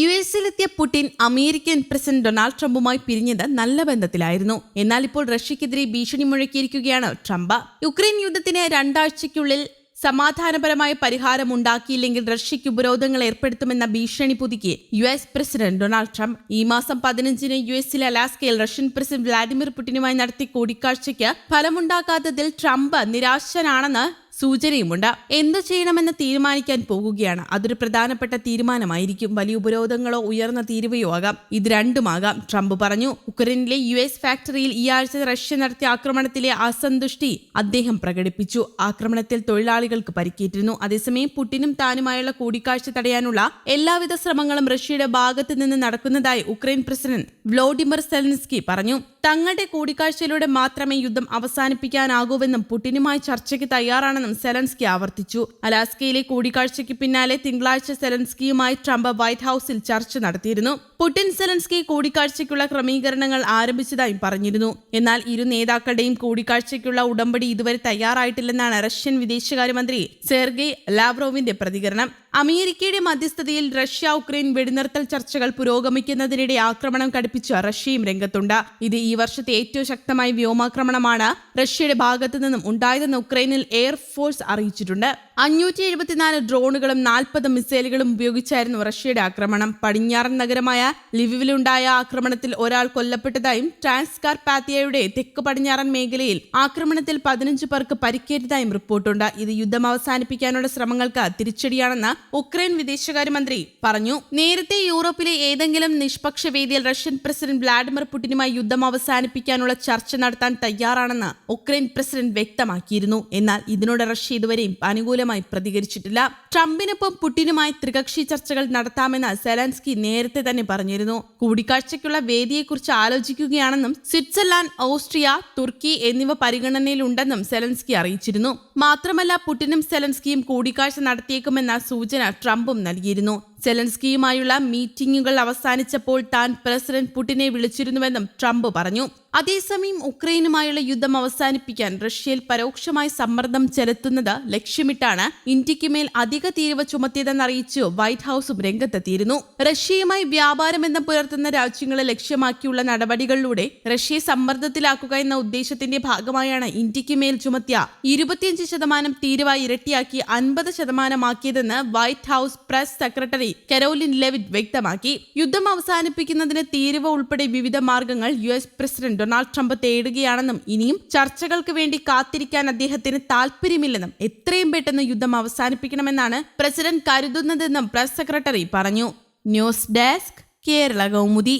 U എസിലെത്തിയ Putin American president Donald ട്രംപുമായി പിരിഞ്ഞത് നല്ല ബന്ധത്തിലായിരുന്നു. എന്നാൽ ഇപ്പോൾ റഷ്യക്കെതിരെ ഭീഷണി മുഴക്കിയിരിക്കുകയാണ് ട്രംപ്. യുക്രൈൻ യുദ്ധത്തിന് രണ്ടാഴ്ചയ്ക്കുള്ളിൽ സമാധാനപരമായ പരിഹാരം ഉണ്ടാക്കിയില്ലെങ്കിൽ റഷ്യയ്ക്ക് ഉപരോധങ്ങൾ ഏർപ്പെടുത്തുമെന്ന ഭീഷണി പുതുക്കി U S president Donald Trump. ഈ മാസം പതിനഞ്ചിന് യു എസിലെ അലാസ്കയിൽ റഷ്യൻ പ്രസിഡന്റ് വ്ളാഡിമിർ പുടിനുമായി നടത്തിയ കൂടിക്കാഴ്ചയ്ക്ക് ഫലമുണ്ടാക്കാത്തതിൽ ട്രംപ് നിരാശനാണെന്ന് സൂചനയുമുണ്ട്. എന്തു ചെയ്യണമെന്ന് തീരുമാനിക്കാൻ പോകുകയാണ്. അതൊരു പ്രധാനപ്പെട്ട തീരുമാനമായിരിക്കും. വലിയ ഉപരോധങ്ങളോ ഉയർന്ന തീരുവയോ ആകാം. ഇത് രണ്ടുമാകാം. ട്രംപ് പറഞ്ഞു ഉക്രൈനിലെ യു എസ് ഫാക്ടറിയിൽ ഈ ആഴ്ച റഷ്യ നടത്തിയ ആക്രമണത്തിലെ അസന്തുഷ്ടി അദ്ദേഹം പ്രകടിപ്പിച്ചു. ആക്രമണത്തിൽ തൊഴിലാളികൾക്ക് പരിക്കേറ്റിരുന്നു. അതേസമയം പുടിനും താനുമായുള്ള കൂടിക്കാഴ്ച തടയാനുള്ള എല്ലാവിധ ശ്രമങ്ങളും റഷ്യയുടെ ഭാഗത്ത് നിന്ന് നടക്കുന്നതായി ഉക്രൈൻ പ്രസിഡന്റ് വ്ളോഡിമർ സെലൻസ്കി പറഞ്ഞു. തങ്ങളുടെ കൂടിക്കാഴ്ചയിലൂടെ മാത്രമേ യുദ്ധം അവസാനിപ്പിക്കാനാകൂവെന്നും പുടിനുമായി ചർച്ചയ്ക്ക് തയ്യാറാണെന്നും സെലൻസ്കി ആവർത്തിച്ചു. അലാസ്കയിലെ കൂടിക്കാഴ്ചയ്ക്ക് പിന്നാലെ തിങ്കളാഴ്ച സെലൻസ്കിയുമായി ട്രംപ് വൈറ്റ് ഹൌസിൽ ചർച്ച നടത്തിയിരുന്നു. പുടിൻ സെലൻസ്കി കൂടിക്കാഴ്ചയ്ക്കുള്ള ക്രമീകരണങ്ങൾ ആരംഭിച്ചതായും പറഞ്ഞിരുന്നു. എന്നാൽ ഇരു നേതാക്കളുടെയും കൂടിക്കാഴ്ചയ്ക്കുള്ള ഉടമ്പടി ഇതുവരെ തയ്യാറായിട്ടില്ലെന്നാണ് റഷ്യൻ വിദേശകാര്യമന്ത്രി സെർഗെ ലാവ്റോവിന്റെ പ്രതികരണം. അമേരിക്കയുടെ മധ്യസ്ഥതയിൽ റഷ്യ ഉക്രൈൻ വെടിനിർത്തൽ ചർച്ചകൾ പുരോഗമിക്കുന്നതിനിടെ ആക്രമണം കടുപ്പിച്ച റഷ്യയും രംഗത്തുണ്ട്. ഇത് ഈ വർഷത്തെ ഏറ്റവും ശക്തമായ വ്യോമാക്രമണമാണ് റഷ്യയുടെ ഭാഗത്തു നിന്നും ഉണ്ടായതെന്ന് ഉക്രൈനിൽ എയർഫോഴ്സ് അറിയിച്ചിട്ടുണ്ട്. അഞ്ഞൂറ്റി എഴുപത്തിനാല് ഡ്രോണുകളും നാൽപ്പത് മിസൈലുകളും ഉപയോഗിച്ചായിരുന്നു റഷ്യയുടെ ആക്രമണം. പടിഞ്ഞാറൻ നഗരമായ ലിവിവിലുണ്ടായ ആക്രമണത്തിൽ ഒരാൾ കൊല്ലപ്പെട്ടതായും ട്രാൻസ്കാർ പാത്തിയയുടെ തെക്ക് പടിഞ്ഞാറൻ മേഖലയിൽ ആക്രമണത്തിൽ പതിനഞ്ച് പേർക്ക് പരിക്കേറ്റതായും റിപ്പോർട്ടുണ്ട്. ഇത് യുദ്ധം അവസാനിപ്പിക്കാനുള്ള ശ്രമങ്ങൾക്ക് തിരിച്ചടിയാണെന്ന് ഉക്രൈൻ വിദേശകാര്യമന്ത്രി പറഞ്ഞു. നേരത്തെ യൂറോപ്പിലെ ഏതെങ്കിലും നിഷ്പക്ഷ വേദിയിൽ റഷ്യൻ പ്രസിഡന്റ് വ്ളാഡിമിർ പുടിനുമായി യുദ്ധം അവസാനിപ്പിക്കാനുള്ള ചർച്ച നടത്താൻ തയ്യാറാണെന്ന് ഉക്രൈൻ പ്രസിഡന്റ് വ്യക്തമാക്കിയിരുന്നു. എന്നാൽ ഇതിനോട് റഷ്യ ഇതുവരെയും അനുകൂലമായി പ്രതികരിച്ചിട്ടില്ല. ട്രംപിനൊപ്പം പുടിനുമായി ത്രികക്ഷി ചർച്ചകൾ നടത്താമെന്ന് സെലൻസ്കി നേരത്തെ തന്നെ പറഞ്ഞിരുന്നു. കൂടിക്കാഴ്ചയ്ക്കുള്ള വേദിയെക്കുറിച്ച് ആലോചിക്കുകയാണെന്നും സ്വിറ്റ്സർലാൻഡ് ഓസ്ട്രിയ തുർക്കി എന്നിവ പരിഗണനയിലുണ്ടെന്നും സെലൻസ്കി അറിയിച്ചിരുന്നു. മാത്രമല്ല പുടിനും സെലൻസ്കിയും കൂടിക്കാഴ്ച നടത്തിയേക്കുമെന്ന സൂചന ട്രംപും നൽകിയിരുന്നു. സെലൻസ്കിയുമായുള്ള മീറ്റിംഗുകൾ അവസാനിച്ചപ്പോൾ താൻ പ്രസിഡന്റ് പുടിനെ വിളിച്ചിരുന്നുവെന്നും ട്രംപ് പറഞ്ഞു. അതേസമയം ഉക്രൈനുമായുള്ള യുദ്ധം അവസാനിപ്പിക്കാൻ റഷ്യയിൽ പരോക്ഷമായി സമ്മർദ്ദം ചെലുത്തുന്നത് ലക്ഷ്യമിട്ടാണ് ഇന്ത്യയ്ക്ക് മേൽ അധിക തീരുവ ചുമത്തിയതെന്ന് അറിയിച്ച് വൈറ്റ് ഹൌസും രംഗത്തെത്തിയിരുന്നു. റഷ്യയുമായി വ്യാപാരബന്ധം പുലർത്തുന്ന രാജ്യങ്ങളെ ലക്ഷ്യമാക്കിയുള്ള നടപടികളിലൂടെ റഷ്യയെ സമ്മർദ്ദത്തിലാക്കുക എന്ന ഉദ്ദേശത്തിന്റെ ഭാഗമായാണ് ഇന്ത്യയ്ക്ക് മേൽ ചുമത്തിയ ഇരുപത്തിയഞ്ച് ശതമാനം തീരുവ ഇരട്ടിയാക്കി അൻപത് ശതമാനമാക്കിയതെന്ന് White House press secretary Karoline Leavitt വ്യക്തമാക്കി. യുദ്ധം അവസാനിപ്പിക്കുന്നതിന് തീരുവ ഉൾപ്പെടെ വിവിധ മാർഗങ്ങൾ U S president Donald Trump തേടുകയാണെന്നും ഇനിയും ചർച്ചകൾക്ക് വേണ്ടി കാത്തിരിക്കാൻ അദ്ദേഹത്തിന് താല്പര്യമില്ലെന്നും എത്രയും പെട്ടെന്ന് യുദ്ധം അവസാനിപ്പിക്കണമെന്നാണ് പ്രസിഡന്റ് കരുതുന്നതെന്നും പ്രസ് സെക്രട്ടറി പറഞ്ഞു. News desk Kerala Kaumudi.